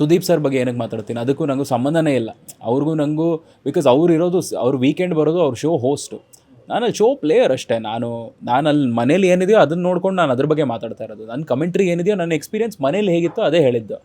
Sudeep sir ಬಗ್ಗೆ ಏನಕ್ಕೆ ಮಾತಾಡ್ತೀನಿ? ಅದಕ್ಕೂ ನನಗೂ ಸಂಬಂಧನೇ ಇಲ್ಲ. ಅವ್ರಿಗೂ ನನಗೂ ಬಿಕಾಸ್ ಅವ್ರು ಇರೋದು ಅವ್ರು ವೀಕೆಂಡ್ ಬರೋದು ಅವ್ರ ಶೋ ಹೋಸ್ಟು ನಾನು ಶೋ ಪ್ಲೇಯರ್ ಅಷ್ಟೇ. ನಾನು ನಾನು ಅಲ್ಲಿ ಮನೇಲಿ ಏನಿದೆಯೋ ಅದನ್ನು ನೋಡ್ಕೊಂಡು ನಾನು ಅದ್ರ ಬಗ್ಗೆ ಮಾತಾಡ್ತಾ ಇರೋದು. ನನ್ನ ಕಮೆಂಟ್ರಿ ಏನಿದೆಯೋ, ನನ್ನ ಎಕ್ಸ್ಪೀರಿಯೆನ್ಸ್ ಮನೇಲಿ ಹೇಗಿತ್ತೋ ಅದೇ ಹೇಳಿದ್ದು.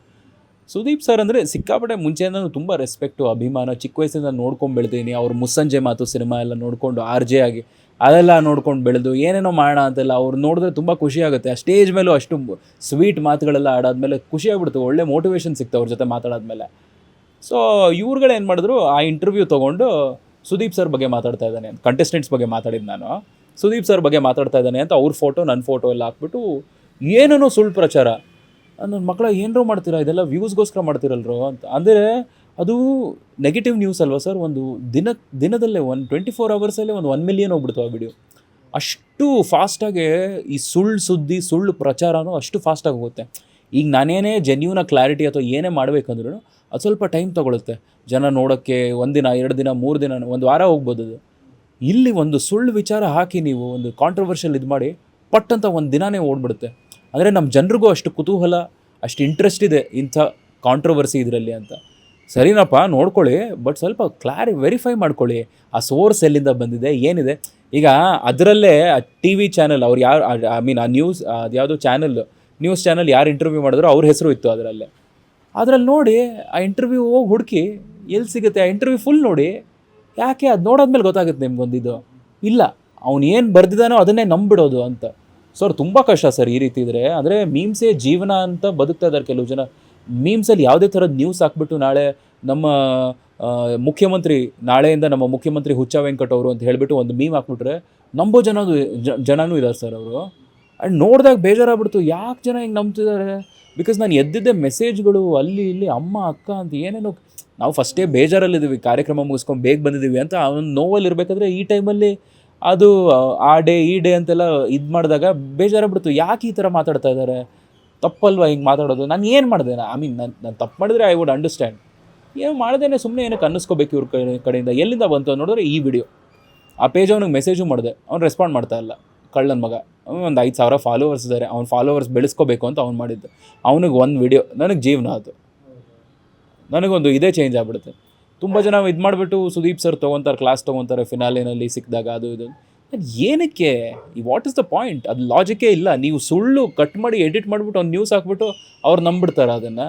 ಸುದೀಪ್ ಸರ್ ಅಂದರೆ ಸಿಕ್ಕಾಪಟ್ಟೆ ಮುಂಚೆಯಿಂದ ತುಂಬ ರೆಸ್ಪೆಕ್ಟು ಅಭಿಮಾನ. ಚಿಕ್ಕ ವಯಸ್ಸಿಂದ ನೋಡ್ಕೊಂಡು ಬೆಳೆದೀನಿ ಅವ್ರ ಮುಸ್ಸಂಜೆ ಮಾತು ಸಿನಿಮಾ ಎಲ್ಲ ನೋಡಿಕೊಂಡು, ಆರ್ ಜೆ ಆಗಿ ಅದೆಲ್ಲ ನೋಡ್ಕೊಂಡು ಬೆಳೆದು ಏನೇನೋ ಮಾಡೋಣ ಅಂತೆಲ್ಲ ಅವ್ರು ನೋಡಿದ್ರೆ ತುಂಬ ಖುಷಿ ಆಗುತ್ತೆ. ಆ ಸ್ಟೇಜ್ ಮೇಲೂ ಅಷ್ಟು ಸ್ವೀಟ್ ಮಾತುಗಳೆಲ್ಲ ಆಡಾದ್ಮೇಲೆ ಖುಷಿ ಆಗ್ಬಿಡ್ತು. ಒಳ್ಳೆ ಮೋಟಿವೇಶನ್ ಸಿಕ್ತು ಅವ್ರ ಜೊತೆ ಮಾತಾಡಾದ್ಮೇಲೆ. ಸೊ ಇವ್ರುಗಳೇನು ಮಾಡಿದ್ರು, ಆ ಇಂಟರ್ವ್ಯೂ ತೊಗೊಂಡು ಸುದೀಪ್ ಸರ್ ಬಗ್ಗೆ ಮಾತಾಡ್ತಾ ಇದ್ದಾನೆ. ಕಂಟೆಸ್ಟೆಂಟ್ಸ್ ಬಗ್ಗೆ ಮಾತಾಡಿದ್ದು ನಾನು. ಸುದೀಪ್ ಸರ್ ಬಗ್ಗೆ ಮಾತಾಡ್ತಾ ಇದ್ದಾನೆ ಅಂತ ಅವ್ರ ಫೋಟೋ ನನ್ನ ಫೋಟೋ ಎಲ್ಲ ಹಾಕ್ಬಿಟ್ಟು ಏನೇನೋ ಸುಳ್ಳು ಪ್ರಚಾರ. ನನ್ನ ಮಕ್ಕಳ ಏನರೋ ಮಾಡ್ತೀರಾ? ಇದೆಲ್ಲ ವ್ಯೂಸ್ಗೋಸ್ಕರ ಮಾಡ್ತಿರಲ್ರು? ಅಂತ. ಅಂದರೆ ಅದು ನೆಗೆಟಿವ್ ನ್ಯೂಸ್ ಅಲ್ವಾ ಸರ್ ಒಂದು ದಿನ, ದಿನದಲ್ಲೇ ಒಂದು ಟ್ವೆಂಟಿ ಫೋರ್ ಅವರ್ಸಲ್ಲೇ ಒಂದು ಒನ್ ಮಿಲಿಯನ್ ಹೋಗ್ಬಿಡ್ತು ಆ ವಿಡಿಯೋ ಅಷ್ಟು ಫಾಸ್ಟಾಗಿ ಈ ಸುಳ್ಳು ಸುದ್ದಿ, ಸುಳ್ಳು ಪ್ರಚಾರನೂ ಅಷ್ಟು ಫಾಸ್ಟಾಗಿ ಹೋಗುತ್ತೆ. ಈಗ ನಾನೇನೇ ಜೆನ್ಯೂನ ಕ್ಲಾರಿಟಿ ಅಥವಾ ಏನೇ ಮಾಡಬೇಕಂದ್ರೂ ಅದು ಸ್ವಲ್ಪ ಟೈಮ್ ತೊಗೊಳುತ್ತೆ. ಜನ ನೋಡೋಕ್ಕೆ ಒಂದಿನ ಎರಡು ದಿನ, ಮೂರು ದಿನ, ಒಂದು ವಾರ ಹೋಗ್ಬೋದು ಅದು. ಇಲ್ಲಿ ಒಂದು ಸುಳ್ಳು ವಿಚಾರ ಹಾಕಿ ನೀವು ಒಂದು ಕಾಂಟ್ರವರ್ಷಿಯಲ್ ಇದು ಮಾಡಿ ಪಟ್ ಅಂತ ಒಂದು ದಿನಾನೇ ಓಡ್ಬಿಡುತ್ತೆ. ಅಂದರೆ ನಮ್ಮ ಜನರಿಗೂ ಅಷ್ಟು ಕುತೂಹಲ, ಅಷ್ಟು ಇಂಟ್ರೆಸ್ಟ್ ಇದೆ ಇಂಥ ಕಾಂಟ್ರವರ್ಸಿ ಇದರಲ್ಲಿ ಅಂತ. ಸರಿನಪ್ಪ, ನೋಡ್ಕೊಳ್ಳಿ ಬಟ್ ಸ್ವಲ್ಪ ಕ್ಲಾರಿ ವೆರಿಫೈ ಮಾಡ್ಕೊಳ್ಳಿ. ಆ ಸೋರ್ಸ್ ಎಲ್ಲಿಂದ ಬಂದಿದೆ, ಏನಿದೆ? ಈಗ ಅದರಲ್ಲೇ ಟಿ ವಿ ಚಾನಲ್ ಅವ್ರು ಯಾರು ಐ ಮೀನ್ ಆ ನ್ಯೂಸ್ ಅದ್ಯಾವುದೋ ಚಾನಲ್ ನ್ಯೂಸ್ ಚಾನಲ್ ಯಾರು ಇಂಟರ್ವ್ಯೂ ಮಾಡಿದ್ರು, ಅವ್ರ ಹೆಸರು ಇತ್ತು ಅದರಲ್ಲೇ. ಅದ್ರಲ್ಲಿ ನೋಡಿ, ಆ ಇಂಟರ್ವ್ಯೂ ಹೋಗಿ ಹುಡುಕಿ ಎಲ್ಲಿ ಸಿಗುತ್ತೆ? ಆ ಇಂಟರ್ವ್ಯೂ ಫುಲ್ ನೋಡಿ, ಯಾಕೆ? ಅದು ನೋಡಾದ್ಮೇಲೆ ಗೊತ್ತಾಗುತ್ತೆ ನಿಮ್ಗೊಂದಿದು. ಇಲ್ಲ, ಅವ್ನು ಏನು ಬರ್ದಿದ್ದಾನೋ ಅದನ್ನೇ ನಂಬಿಡೋದು ಅಂತ. ಸರ್, ತುಂಬ ಕಷ್ಟ ಸರ್ ಈ ರೀತಿ ಇದ್ರೆ. ಅಂದರೆ ಮೀಮ್ಸೇ ಜೀವನ ಅಂತ ಬದುಕ್ತಾ ಇದ್ದಾರೆ ಕೆಲವು ಜನ. ಮೀಮ್ಸಲ್ಲಿ ಯಾವುದೇ ಥರದ ನ್ಯೂಸ್ ಹಾಕ್ಬಿಟ್ಟು ನಾಳೆ ನಮ್ಮ ಮುಖ್ಯಮಂತ್ರಿ, ನಾಳೆಯಿಂದ ನಮ್ಮ ಮುಖ್ಯಮಂತ್ರಿ ಹುಚ್ಚ ವೆಂಕಟ್ ಅವರು ಅಂತ ಹೇಳಿಬಿಟ್ಟು ಒಂದು ಮೀಮ್ ಹಾಕ್ಬಿಟ್ರೆ ನಂಬೋ ಜನ ಜನನೂ ಇದ್ದಾರೆ ಸರ್ ಅವರು. ಆ್ಯಂಡ್ ನೋಡಿದಾಗ ಬೇಜಾರಾಗ್ಬಿಡ್ತು. ಯಾಕೆ ಜನ ಹಿಂಗೆ ನಂಬ್ತಿದ್ದಾರೆ? ಬಿಕಾಸ್ ನಾನು ಎದ್ದಿದ್ದೆ ಮೆಸೇಜ್ಗಳು ಅಲ್ಲಿ ಇಲ್ಲಿ ಅಮ್ಮ, ಅಕ್ಕ ಅಂತ ಏನೇನೋ ನಾವು ಫಸ್ಟೇ ಬೇಜಾರಲ್ಲಿದ್ದೀವಿ. ಕಾರ್ಯಕ್ರಮ ಮುಗಿಸ್ಕೊಂಡು ಬೇಗ ಬಂದಿದ್ದೀವಿ ಅಂತ ಅವನು ನೋವಲ್ಲಿ ಇರಬೇಕಾದ್ರೆ ಈ ಟೈಮಲ್ಲಿ ಅದು, ಆ ಡೇ ಈ ಡೇ ಅಂತೆಲ್ಲ ಇದು ಮಾಡಿದಾಗ ಬೇಜಾರಾಗ್ಬಿಡ್ತು. ಯಾಕೆ ಈ ಥರ ಮಾತಾಡ್ತಾ ಇದ್ದಾರೆ? ತಪ್ಪಲ್ವಾ ಹಿಂಗೆ ಮಾತಾಡೋದು? ನಾನು ಏನು ಮಾಡಿದೆ? ಐ ಮೀನ್ ನಾನು ನಾನು ತಪ್ಪು ಮಾಡಿದ್ರೆ ಐ ವುಡ್ ಅಂಡರ್ಸ್ಟ್ಯಾಂಡ್ ಏನು ಮಾಡ್ದೇನೆ ಸುಮ್ಮನೆ ಏನಕ್ಕೆ ಅನ್ನಿಸ್ಕೋಬೇಕು ಇವ್ರ ಕಡೆ, ಕಡೆಯಿಂದ. ಎಲ್ಲಿಂದ ಬಂತು ನೋಡಿದ್ರೆ ಈ ವಿಡಿಯೋ ಆ ಪೇಜ್ ಅವ್ನಿಗೆ ಮೆಸೇಜು ಮಾಡಿದೆ. ಅವ್ನು ರೆಸ್ಪಾಂಡ್ ಮಾಡ್ತಾ ಇಲ್ಲ. ಕಳ್ಳನ ಮಗ. ಒಂದು ಐದು ಸಾವಿರ ಫಾಲೋವರ್ಸ್ ಇದ್ದಾರೆ ಅವ್ನು ಫಾಲೋವರ್ಸ್ ಬೆಳೆಸ್ಕೋಬೇಕು ಅಂತ ಅವ್ನು ಮಾಡಿದ್ದು. ಅವನಿಗೆ ಒಂದು ವಿಡಿಯೋ ನನಗೆ ಜೀವನ ಅದು. ನನಗೊಂದು ಇದೇ ಚೇಂಜ್ ಆಗ್ಬಿಡುತ್ತೆ. ತುಂಬ ಜನ ಇದು ಮಾಡಿಬಿಟ್ಟು ಸುದೀಪ್ ಸರ್ ತೊಗೊತಾರೆ ಕ್ಲಾಸ್ ತೊಗೊತಾರೆ ಫಿನಾಲಿನಲ್ಲಿ ಸಿಕ್ಕಿದಾಗ ಅದು ಇದು. ಏನಕ್ಕೆ? ಈ ವಾಟ್ ಇಸ್ ದ ಪಾಯಿಂಟ್ ಅದು ಲಾಜಿಕೇ ಇಲ್ಲ. ನೀವು ಸುಳ್ಳು ಕಟ್ ಮಾಡಿ ಎಡಿಟ್ ಮಾಡಿಬಿಟ್ಟು ಒಂದು ನ್ಯೂಸ್ ಹಾಕ್ಬಿಟ್ಟು ಅವ್ರು ನಂಬಿಡ್ತಾರೆ ಅದನ್ನು.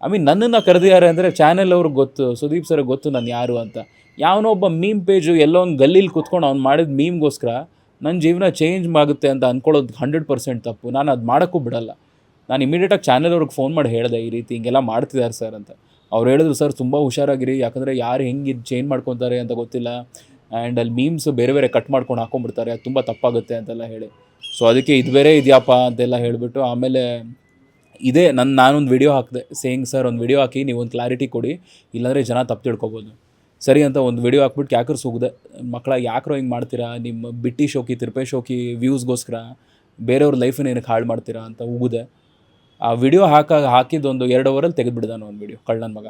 ಐ ಮೀನ್ ನನ್ನನ್ನು ಕರೆದಿದ್ದಾರೆ ಅಂದರೆ ಚಾನೆಲ್ ಅವ್ರಿಗೆ ಗೊತ್ತು, ಸುದೀಪ್ ಸರ್ ಗೊತ್ತು ನಾನು ಯಾರು ಅಂತ. ಯಾವನೋ ಒಬ್ಬ ಮೀಮ್ ಪೇಜು ಎಲ್ಲೋ ಒಂದು ಗಲ್ಲಿಲಿ ಕುತ್ಕೊಂಡು ಅವ್ನು ಮಾಡಿದ ಮೀಮ್ಗೋಸ್ಕರ ನನ್ನ ಜೀವನ ಚೇಂಜ್ ಆಗುತ್ತೆ ಅಂತ ಅಂದ್ಕೊಳ್ಳೋದು ಹಂಡ್ರೆಡ್ ಪರ್ಸೆಂಟ್ ತಪ್ಪು. ನಾನು ಅದು ಮಾಡೋಕ್ಕೂ ಬಿಡಲ್ಲ. ನಾನು ಇಮಿಡಿಯೇಟಾಗಿ ಚಾನೆಲ್ ಅವ್ರಿಗೆ ಫೋನ್ ಮಾಡಿ ಹೇಳಿದೆ, ಈ ರೀತಿ ಹಿಂಗೆಲ್ಲ ಮಾಡ್ತಿದ್ದಾರೆ ಸರ್ ಅಂತ. ಅವ್ರು ಹೇಳಿದ್ರು, ಸರ್, ತುಂಬ ಹುಷಾರಾಗಿರಿ. ಯಾಕಂದರೆ ಯಾರು ಹೆಂಗೆ ಇದು ಚೇಂಜ್ ಮಾಡ್ಕೊತಾರೆ ಅಂತ ಗೊತ್ತಿಲ್ಲ. ಆ್ಯಂಡ್ ಅಲ್ಲಿ ಮೀಮ್ಸ್ ಬೇರೆ ಬೇರೆ ಕಟ್ ಮಾಡ್ಕೊಂಡು ಹಾಕೊಂಡ್ಬಿಡ್ತಾರೆ. ಅದು ತುಂಬ ತಪ್ಪಾಗುತ್ತೆ ಅಂತೆಲ್ಲ ಹೇಳಿ. ಸೊ ಅದಕ್ಕೆ ಇದು ಬೇರೆ ಇದೆಯಪ್ಪ ಅಂತೆಲ್ಲ ಹೇಳಿಬಿಟ್ಟು ಆಮೇಲೆ ಇದೇ ನನ್ನ ನಾನೊಂದು ವಿಡಿಯೋ ಹಾಕಿದೆ. ಸೇಯಿಂಗ್ ಸರ್ ಒಂದು ವಿಡಿಯೋ ಹಾಕಿ ನೀವು ಒಂದು ಕ್ಲಾರಿಟಿ ಕೊಡಿ. ಇಲ್ಲಾಂದರೆ ಜನ ತಪ್ಪು ತಿಳ್ಕೊಬೋದು. ಸರಿ ಅಂತ ಒಂದು ವಿಡಿಯೋ ಹಾಕ್ಬಿಟ್ಟು ಯಾಕ್ರು ಸುಗ್ದೆ? ಮಕ್ಕಳ ಯಾಕ್ರೋ ಹಿಂಗೆ ಮಾಡ್ತೀರಾ? ನಿಮ್ಮ ಬಿಟ್ಟಿ ಶೋಕಿ, ತಿರುಪೆ ಶೋಕಿ ವ್ಯೂಸ್ಗೋಸ್ಕರ ಬೇರೆಯವ್ರ ಲೈಫನ್ನ ಏನಕ್ಕೆ ಹಾಳು ಮಾಡ್ತೀರಾ ಅಂತ ಉಗಿದೆ. ಆ ವಿಡಿಯೋ ಹಾಕ, ಹಾಕಿದ್ದೊಂದು ಎರಡು ಅವರಲ್ಲಿ ತೆಗೆದುಬಿಡ್ದಾನ ಒಂದು ವಿಡಿಯೋ ಕಳ್ಳನ ಮಗ.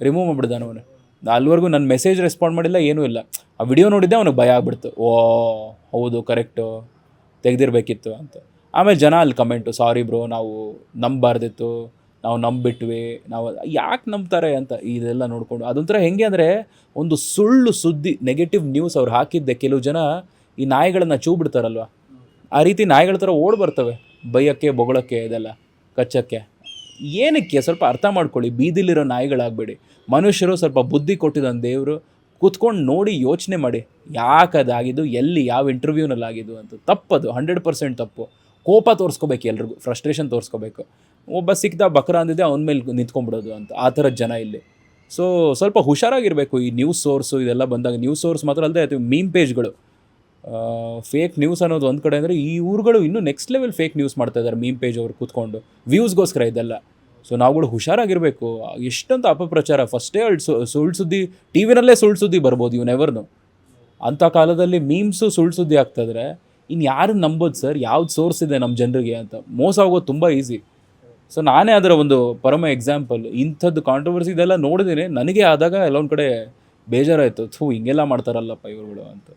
ರಿಮೂವ್ ಮಾಡಿಬಿಡ್ದಾನ ಅವನು. ಅಲ್ಲಿವರೆಗೂ ನನ್ನ ಮೆಸೇಜ್ ರೆಸ್ಪಾಂಡ್ ಮಾಡಿಲ್ಲ, ಏನೂ ಇಲ್ಲ. ಆ ವಿಡಿಯೋ ನೋಡಿದ್ದೆ ಅವನಿಗೆ ಭಯ ಆಗ್ಬಿಡ್ತು. ಓ, ಹೌದು ಕರೆಕ್ಟು ತೆಗೆದಿರ್ಬೇಕಿತ್ತು ಅಂತ. ಆಮೇಲೆ ಜನ ಅಲ್ಲಿ ಕಮೆಂಟು ಸಾರಿ ಬ್ರೋ ನಾವು ನಂಬಬಾರ್ದಿತ್ತು ನಾವು ನಂಬಿಟ್ವಿ. ನಾವು ಯಾಕೆ ನಂಬ್ತಾರೆ ಅಂತ ಇದೆಲ್ಲ ನೋಡಿಕೊಂಡು. ಅದೊಂಥರ ಹೆಂಗೆ ಅಂದರೆ ಒಂದು ಸುಳ್ಳು ಸುದ್ದಿ ನೆಗೆಟಿವ್ ನ್ಯೂಸ್ ಅವ್ರು ಹಾಕಿದ್ದೆ ಕೆಲವು ಜನ, ಈ ನಾಯಿಗಳನ್ನ ಚೂ ಬಿಡ್ತಾರಲ್ವ ಆ ರೀತಿ ನಾಯಿಗಳ ಥರ ಓಡ್ ಬರ್ತವೆ. ಬೈಯೋಕ್ಕೆ, ಬೊಗಳಕ್ಕೆ ಇದೆಲ್ಲ, ಕಚ್ಚಕ್ಕೆ. ಏನಕ್ಕೆ ಸ್ವಲ್ಪ ಅರ್ಥ ಮಾಡ್ಕೊಳ್ಳಿ, ಬೀದಿಲಿರೋ ನಾಯಿಗಳಾಗಬೇಡಿ. ಮನುಷ್ಯರು ಸ್ವಲ್ಪ ಬುದ್ಧಿ ಕೊಟ್ಟಿದ್ದಾನೆ ದೇವರು, ಕೂತ್ಕೊಂಡು ನೋಡಿ ಯೋಚನೆ ಮಾಡಿ, ಯಾಕದಾಗಿದ್ದು, ಎಲ್ಲಿ ಯಾವ ಇಂಟರ್ವ್ಯೂನಲ್ಲಿ ಆಗಿದ್ದು ಅಂತ. ತಪ್ಪದು, ಹಂಡ್ರೆಡ್ ಪರ್ಸೆಂಟ್ ತಪ್ಪು. ಕೋಪ ತೋರಿಸ್ಕೋಬೇಕು ಎಲ್ರಿಗೂ, ಫ್ರಸ್ಟ್ರೇಷನ್ ತೋರಿಸ್ಕೋಬೇಕು. ಒಬ್ಬ ಸಿಕ್ಕಿದ ಬಕ್ರ ಅಂದಿದೆ ಅವನ ಮೇಲೆ ನಿಂತ್ಕೊಂಡ್ಬಿಡೋದು ಅಂತ, ಆ ಥರದ ಜನ ಇಲ್ಲಿ. ಸೊ ಸ್ವಲ್ಪ ಹುಷಾರಾಗಿರಬೇಕು ಈ ನ್ಯೂಸ್ ಸೋರ್ಸು ಇದೆಲ್ಲ ಬಂದಾಗ. ನ್ಯೂಸ್ ಸೋರ್ಸ್ ಮಾತ್ರ ಅಲ್ಲದೆ ಮೀಮ್ ಪೇಜ್ಗಳು ಫೇಕ್ ನ್ಯೂಸ್ ಅನ್ನೋದು ಒಂದು ಕಡೆ ಅಂದರೆ ಈ ಊರುಗಳು ಇನ್ನೂ ನೆಕ್ಸ್ಟ್ ಲೆವೆಲ್ ಫೇಕ್ ನ್ಯೂಸ್ ಮಾಡ್ತಾ ಇದ್ದಾರೆ ಮೀಮ್ ಪೇಜ್ ಅವರು ಕೂತ್ಕೊಂಡು. ವ್ಯೂಸ್ಗೋಸ್ಕರ ಇದೆಲ್ಲ. ಸೊ ನಾವುಗಳು ಹುಷಾರಾಗಿರಬೇಕು. ಎಷ್ಟಂತ ಅಪಪ್ರಚಾರ. ಫಸ್ಟೇ ಅಲ್ಲಿ ಸುಳ್ಳು ಸುದ್ದಿ ಟಿ ವಿನಲ್ಲೇ ಸುಳ್ಳು ಸುದ್ದಿ ಬರ್ಬೋದು ಇವ್ ನೆವರ್ನು ಅಂಥ ಕಾಲದಲ್ಲಿ ಮೀಮ್ಸು ಸುಳ್ಳು ಸುದ್ದಿ ಆಗ್ತಾಯಿದ್ರೆ ಇನ್ನು ಯಾರು ನಂಬೋದು ಸರ್ ಯಾವ್ದು ಸೋರ್ಸ್ ಇದೆ ನಮ್ಮ ಜನರಿಗೆ ಅಂತ. ಮೋಸ ಆಗೋದು ತುಂಬ ಈಸಿ ಸೊ ನಾನೇ ಅದರ ಒಂದು ಪರಮ ಎಕ್ಸಾಂಪಲ್ ಇಂಥದ್ದು ಕಾಂಟ್ರವರ್ಸಿ ಇದೆಲ್ಲ ನೋಡಿದ್ದೀನಿ ನನಗೆ ಆದಾಗ ಎಲ್ಲೊಂದು ಕಡೆ ಬೇಜಾರಾಯಿತು. ಥೂ, ಹಿಂಗೆಲ್ಲ ಮಾಡ್ತಾರಲ್ಲಪ್ಪ ಇವರುಗಳು ಅಂತ.